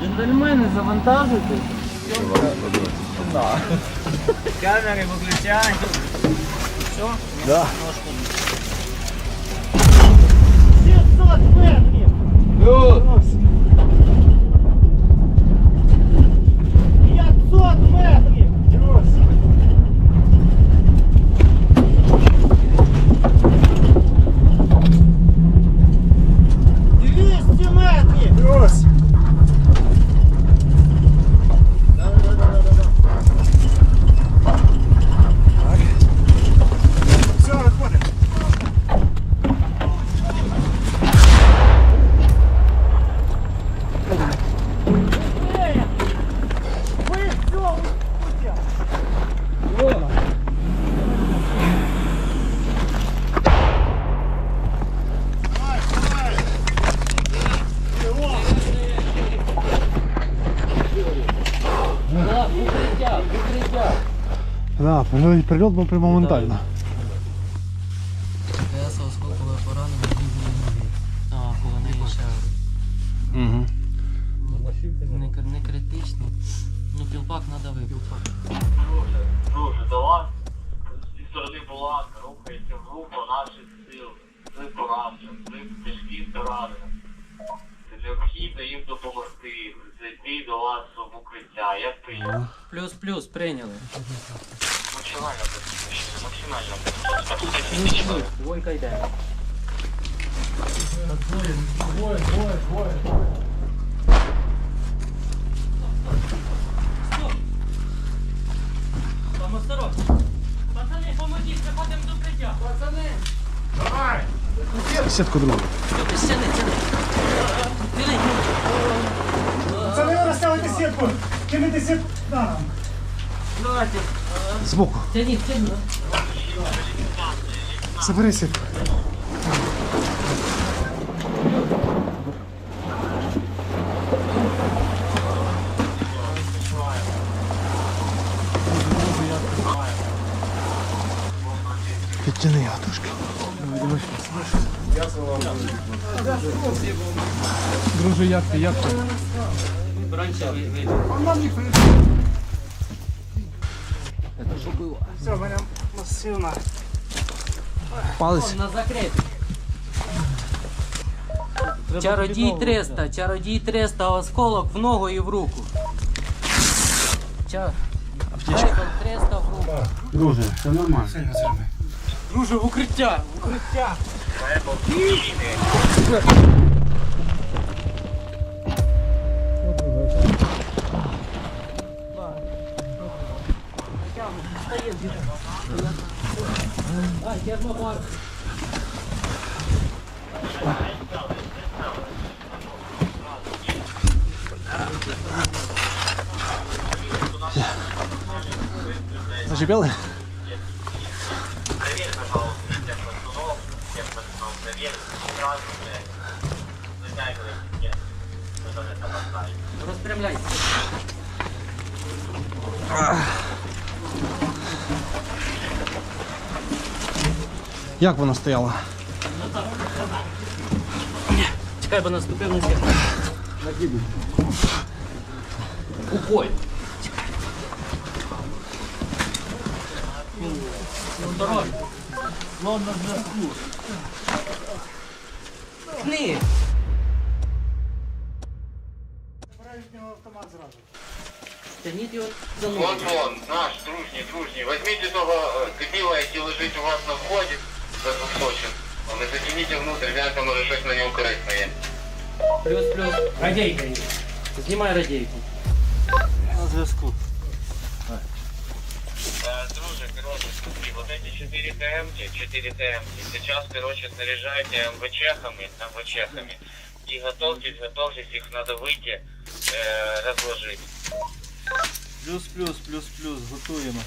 Джентльмени, завантажуйтесь. Камери виключай. Все? Да. 500 метрів! 500 метрів! Да, і прильот був прямо моментально. Двойка йде. Там осторожно. Пацани, помогіть, заходимо до укриття. Пацани! Сітку другу. Ти стіни, стіни. Стіни. Це сітку. Кинете сітку. Да. Давайте. Збоку. Тяніть, тяніть. Забери сітку. Підтяни його трошки. Друже, як ти, як ти? Раніше ви- вийде. Все, в мене масивна. Палець. На закрепі. Чародій 300, чародій 300, осколок в ногу і в руку. Ча... Аптечка. 300 в руку. Друже, все нормально. Друже, в укриття, в укриття. А, термобар. Зашипело? Проверь, пожалуйста, всех пацанов, всех пацанов, проверь, сразу же затягивай пакет, что это поставить. Распрямляйся. Як вона стояла? Чекай, бо наступив на світ. Упой. Осторожно. Злом на зв'язку. Кни. Тяніть його за ноги. Вот он, наш, дружний, дружний. Возьмите того э, дебила, який лежить у вас на вході, за двухсотчин. Ну, и затяните внутрь, гляньте, може щось на нього корисне є. Плюс, плюс. Радійка є. Знімай радійку. На зв'язку. Э, Друже, короче, смотри, вот эти 4 ТМки, 4 ТМки, сейчас, короче, снаряжайте МВЧхами, МВЧхами. И готовьтесь, готовьтесь, их надо выйти, э, разложить. Плюс, плюс, плюс, плюс. Готуємо.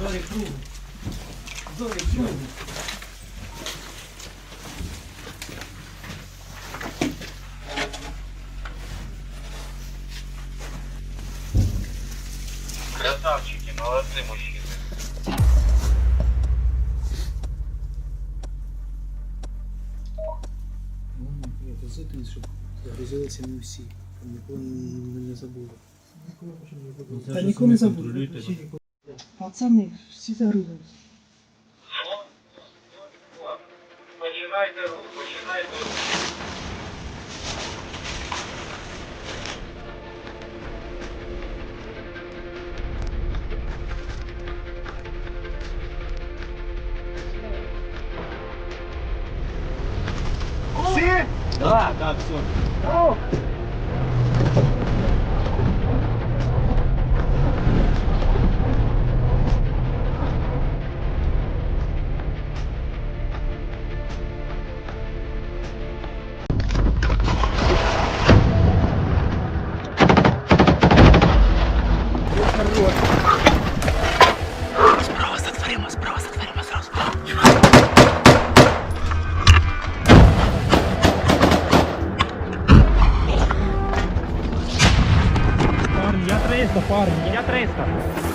Зорі круг. Зорі круг. Молодцы мужчины. Позитивно, щоб загрузилися не всі. Нікого не, не забули. Та нікого не забули. Пацани, всі загрузилися. Починайте рух, починайте рух. 300, парні, я 300.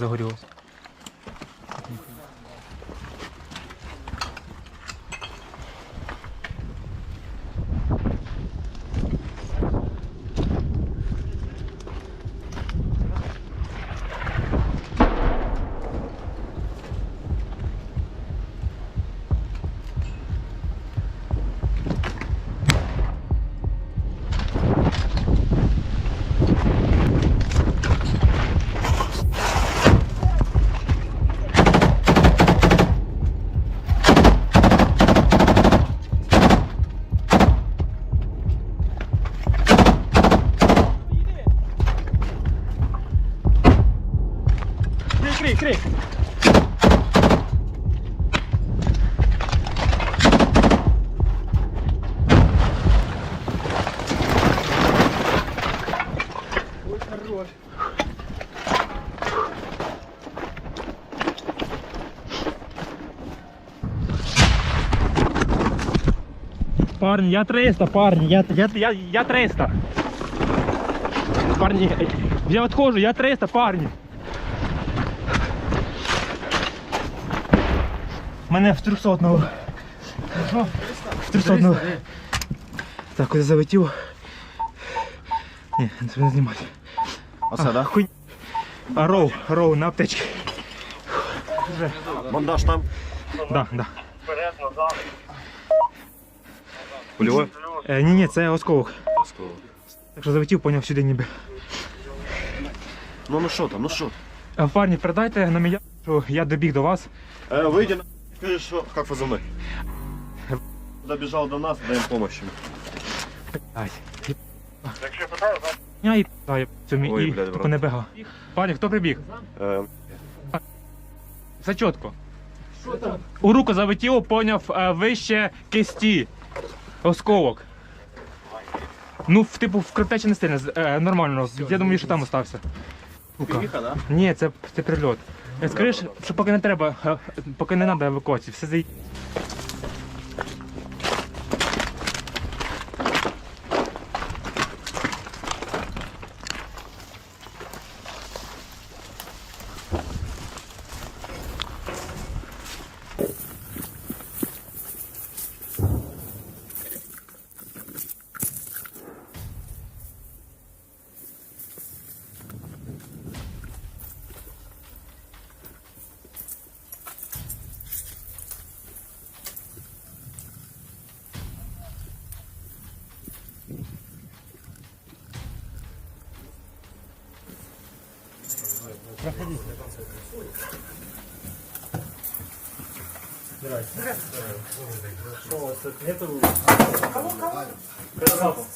Що Парни, я 300, парни, я, я, я, я 300. Парни, я отхожу, я 300, парни. Мене в 300 одного. В 300 одного. Так, куди залетів. Ні, не треба знімати. Оце, да? Хуй. А роу, роу на аптечці. Бандаж там. Да, да. Польове? Е, ні, ні, це осколок. Так що залетів, поняв сюди ніби. Ну ну що там, ну що? Е, Парні, передайте на мене, що я добіг до вас. Э, выйди на... Скажи, что... Как вы за мной? Добежал до нас, даем помощь. Ай. Я і питаю цьому Ой, і блядь, тупо брат. не бігав. Пані, хто прибіг? Э, Все чітко. У руку залетіло, поняв е, вище кисті. Осколок. Ну, в, типу, в кровтечі не сильно, е, нормально. Я думаю, що там остався. Сука. да? Ні, це, це прильот. Е, Скажи, що поки не треба, е, поки не треба евакуації, все Проходите. Здравствуйте. Что у вас тут нету? Кого, кого? Красавцев.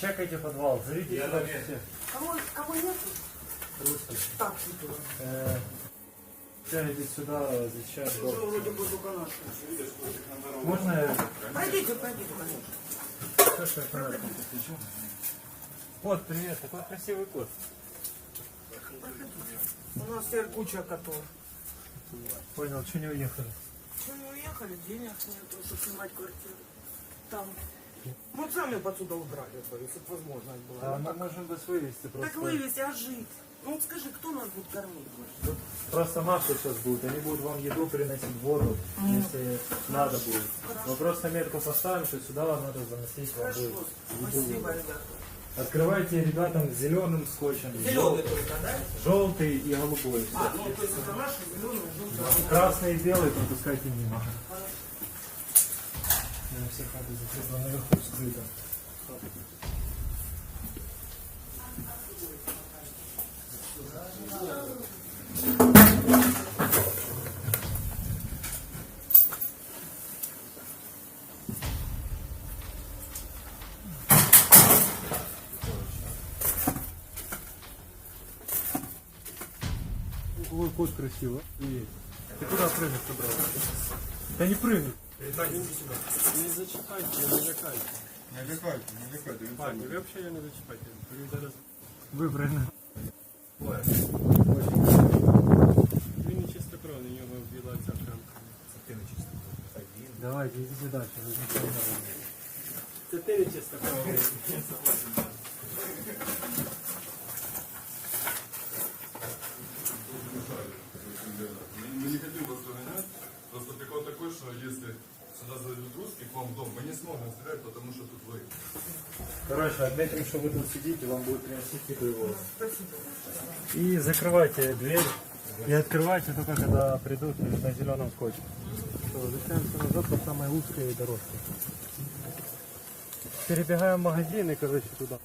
Чекайте подвал, зовите Я сюда все. Кого, кого нету? Русский. Так, нету. Э, Тянете сюда, сейчас. Можно я... пойдите. пройдите, конечно. Все, что я правильно. Вот, привет, такой красивый кот. У нас теперь куча котов. Понял, что не уехали? Что не уехали, денег нету, чтобы снимать квартиру. Там. Мы сами отсюда убрали бы, если бы возможность была. Да, мы можем без вывести просто. так вывезти, а жить? Ну вот скажи, кто нас будет кормить? больше? Просто наши сейчас будут, они будут вам еду приносить, воду, если надо будет. Мы просто метку поставим, что сюда вам надо заносить вам будет еду. спасибо, ребята. Открывайте ребятам зеленым скотчем. Зеленый только, да? Желтый и голубой. А, ну то есть это наши зеленые, желтые. Красный и белый пропускайте мимо. На всех хаты закрыто, наверху скрыто. Ой, кот красиво. Привет. Ты куда прыгнуть собрался? Да не прыгай. Не зачіпайте, не лякайте. Не лякайте, не лякайте. А, ні, ви взагалі не зачіпайте. Він зараз Вибрано. він не чистокровний, у нього біла ця прямка. Давайте, идите дальше. вы ничего не робите. Це ти не чистокровний. Мы дом, мы не сможем стрелять, потому что тут вы. Короче, отметим, что вы тут сидите, вам будет приносить еду и воду. И закрывайте дверь. И открывайте только когда придут на зеленом скотче. Все, возвращаемся назад по самой узкой дорожке. Перебегаем в магазин и, короче, туда.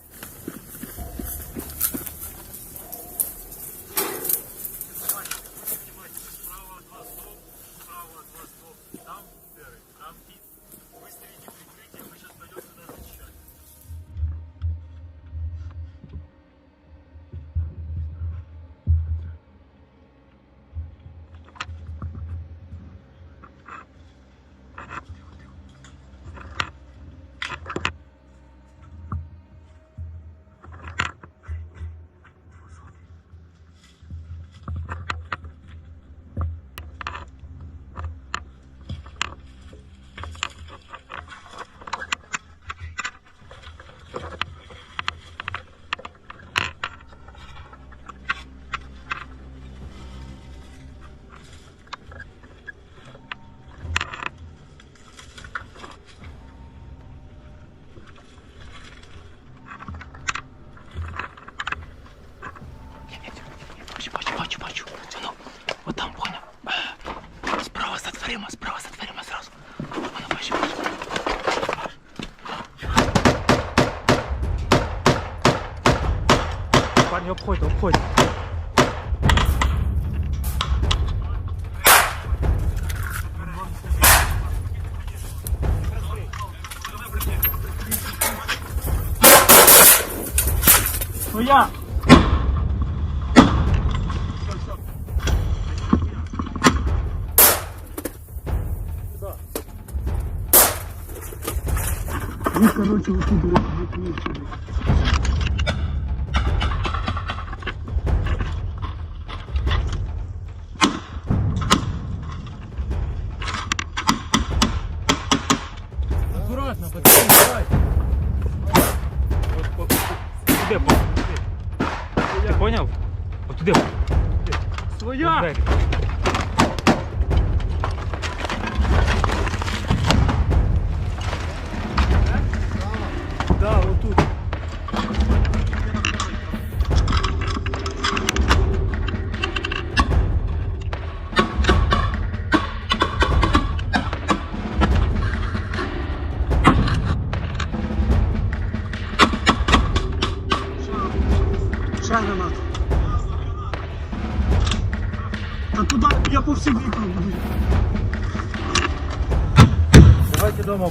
Парни, обходь, обходь. Своя! Аккуратно,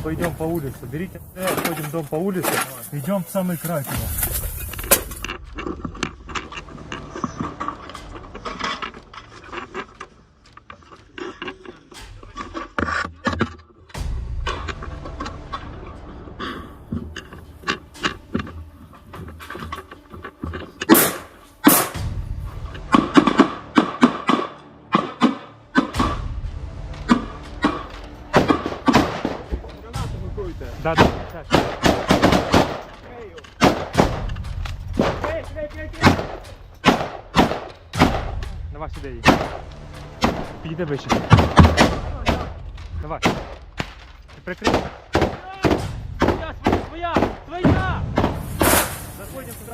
пойдем по улице. Берите, ходим дом по улице. Идем в самый край туда. Давай сюди її. Підійди вище. Давай. Ти прикрий. Своя, своя, своя, Заходимо Заходим в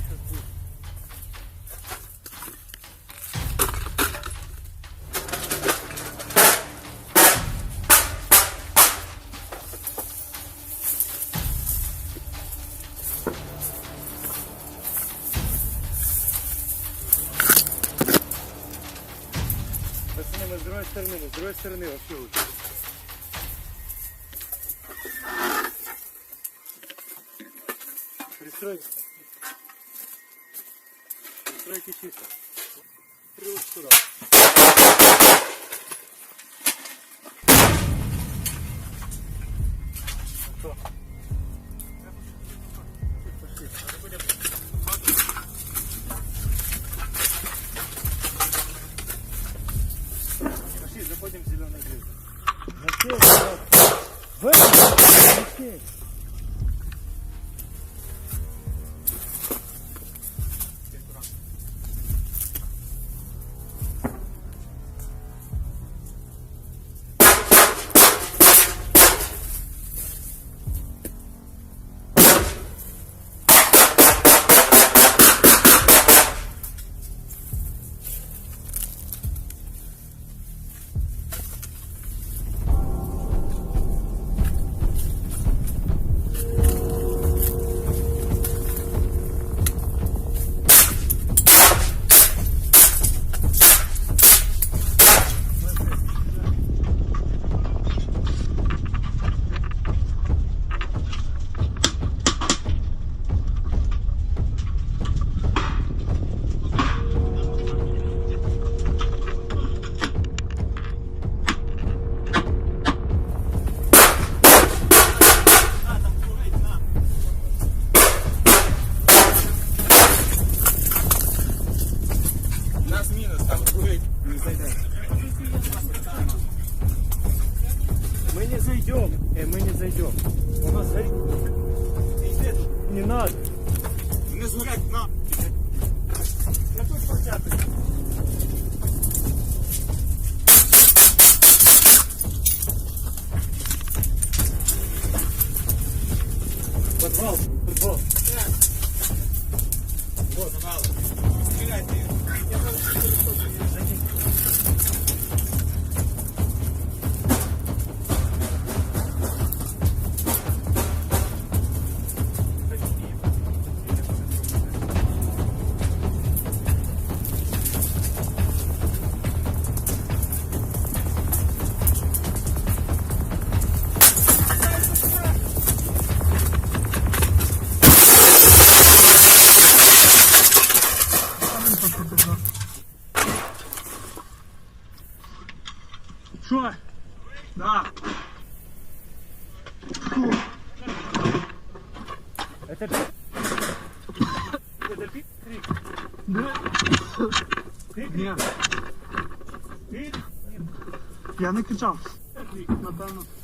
сейчас будет. Пацаны, мы с другой стороны, мы SLP. SLP 3. Three, three. Yeah. Three. Yeah, Nick Jobs. Three. Not bad enough.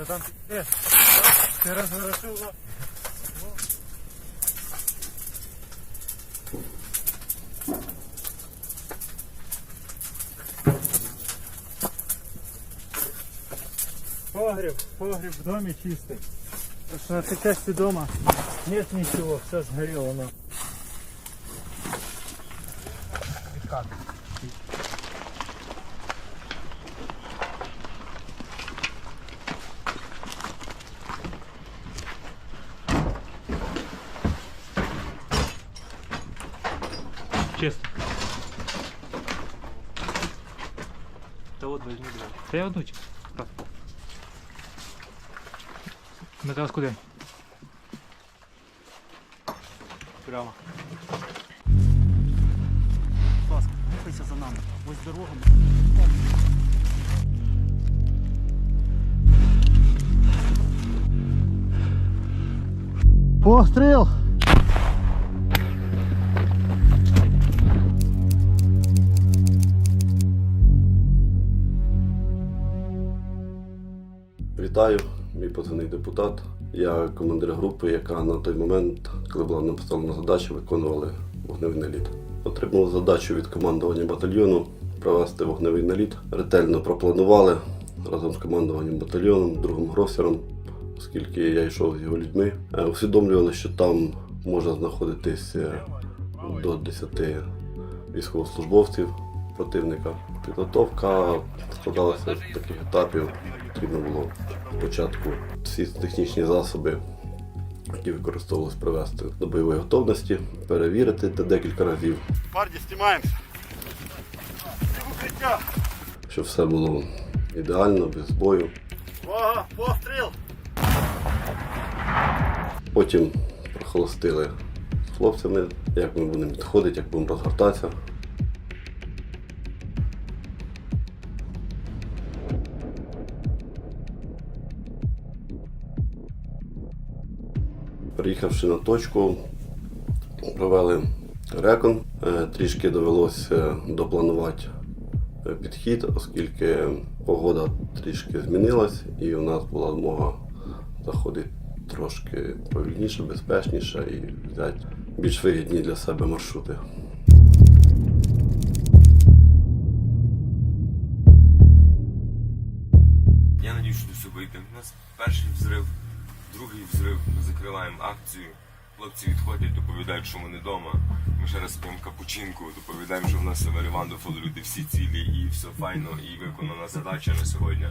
Это там пиздец. Ты разворошил. Погреб, погреб в доме чистый. Потому что на этой части дома нет ничего, все сгорело. На. Блядь. Я одну. Так. Ми зараз куди? Прямо. Будь ласка, рухайся за нами. Ось дорога. Постріл! Вітаю, мій позивний депутат. Я командир групи, яка на той момент, коли була нам поставлена задача, виконували вогневий наліт. Отримав задачу від командування батальйону провести вогневий наліт. Ретельно пропланували разом з командуванням батальйоном, другом Гросером, оскільки я йшов з його людьми. Е, Усвідомлювали, що там може знаходитись е, до 10 військовослужбовців противника. Підготовка складалася з таких етапів. Потрібно було спочатку всі технічні засоби, які використовувалися, привести до бойової готовності, перевірити де- декілька разів, Парни, снимаемся. щоб все було ідеально, без бою. Увага, постріл! Потім прохолостили з хлопцями, як ми будемо підходити, як будемо розгортатися. Приїхавши на точку, провели рекон. Е, Трішки довелося допланувати е, підхід, оскільки погода трішки змінилась і у нас була змога заходити трошки повільніше, безпечніше і взяти більш вигідні для себе маршрути. Другий взрив, ми закриваємо акцію. Хлопці відходять, доповідають, що вони вдома. Ми ще раз п'ємо капучинку, доповідаємо, що в нас Вандофол, люди всі цілі і все файно, і виконана задача на сьогодні.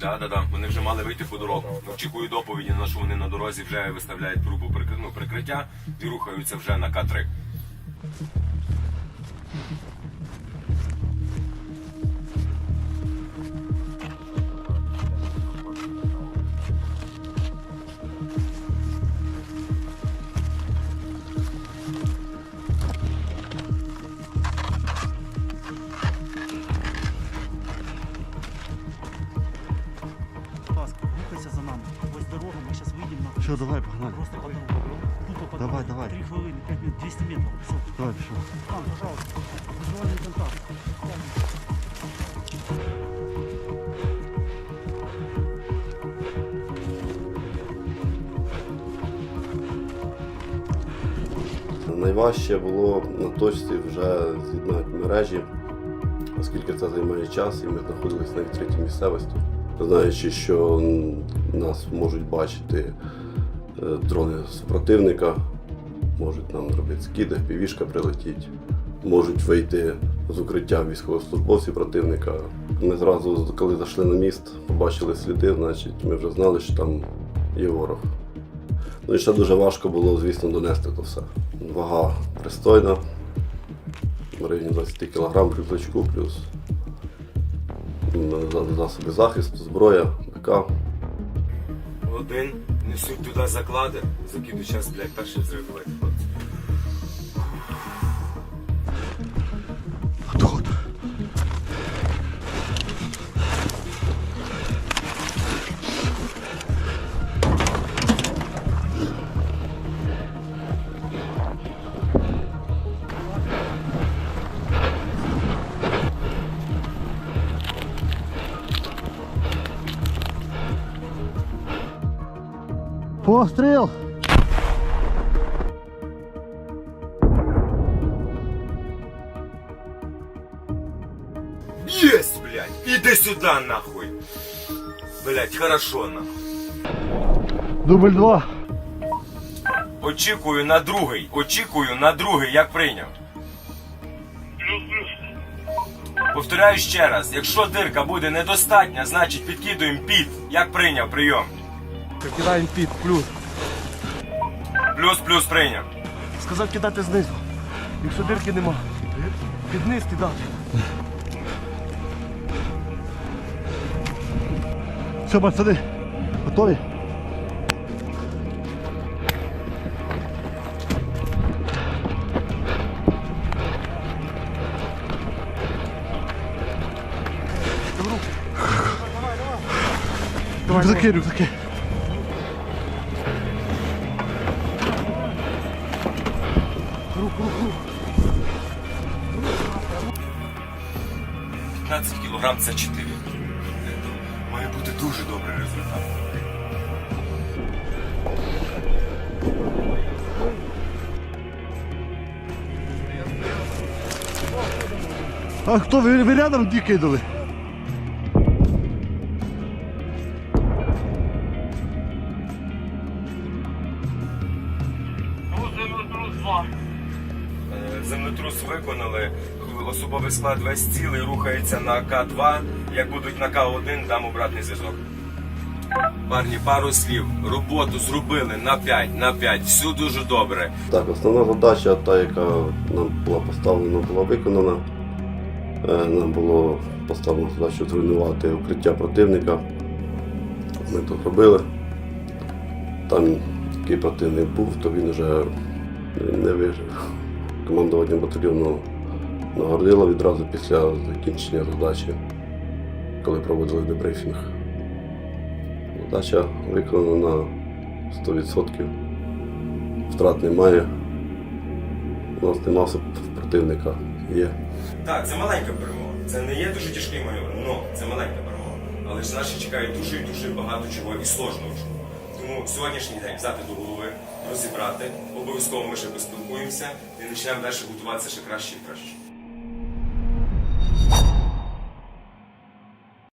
Да, да, да. Вони вже мали вийти по дорогу. Очікую доповіді на що вони на дорозі вже виставляють прикри- ну, прикриття і рухаються вже на К3. Що, давай, погнали. просто по дорогу. Тут по Давай, давай. 3 хвилини, 5 минут, 200 метрів. Все. Давай, пішов. Там, пожалуйста. Визуальний контакт. Найважче було на точці вже з'єднати мережі, оскільки це займає час, і ми знаходилися на відкритій місцевості. Знаючи, що нас можуть бачити дрони супротивника, можуть нам робити скиди, півішка прилетіть, можуть вийти з укриття військовослужбовці противника. Ми зразу, коли зайшли на міст, побачили сліди, значить ми вже знали, що там є ворог. Ну і ще дуже важко було, звісно, донести то все. Вага пристойна, в районі 20 кг рюкзачку, плюс засоби захисту, зброя, БК. Один, несуть туди заклади, закиду час, блядь, перший взрив, Постріл! Єсть, блядь! Іди сюди, нахуй! Блядь, хорошо, нахуй. Дубль два. Очікую на другий, очікую на другий, як прийняв. Повторяю ще раз, якщо дирка буде недостатня, значить підкидуємо під, як прийняв прийом. Кидаємо під, плюс. Плюс плюс прийняв. Сказав кидати знизу. Якщо дирки нема. Під низ кидати. Все, пацани, готові? Рюкзаки, рюкзаки. 15 кілограм це 4. Має бути дуже добрий результат. А хто ви, ви рядом ді кидали? Особовий склад весь цілий рухається на К2. Як будуть на К1, дам обратний зв'язок. Парні, пару слів. Роботу зробили на 5, на 5. Все дуже добре. Так, основна задача, та, яка нам була поставлена, була виконана. Е, Нам було поставлено задачу зруйнувати укриття противника. Ми то зробили. Там який противник був, то він вже не вижив. Командування батальйону нагордило відразу після закінчення задачі, коли проводили дебрифінг. Задача виконана на 100%. Втрат немає. У нас нема противника. Є. Так, це маленька перемога. Це не є дуже тяжкий маневр, але це маленька перемога. Але ж наші чекають дуже і дуже багато чого і сложного чого. Тому сьогоднішній день взяти до голови, розібрати. Обов'язково ми ще поспілкуємося і почнемо далі готуватися ще краще і краще.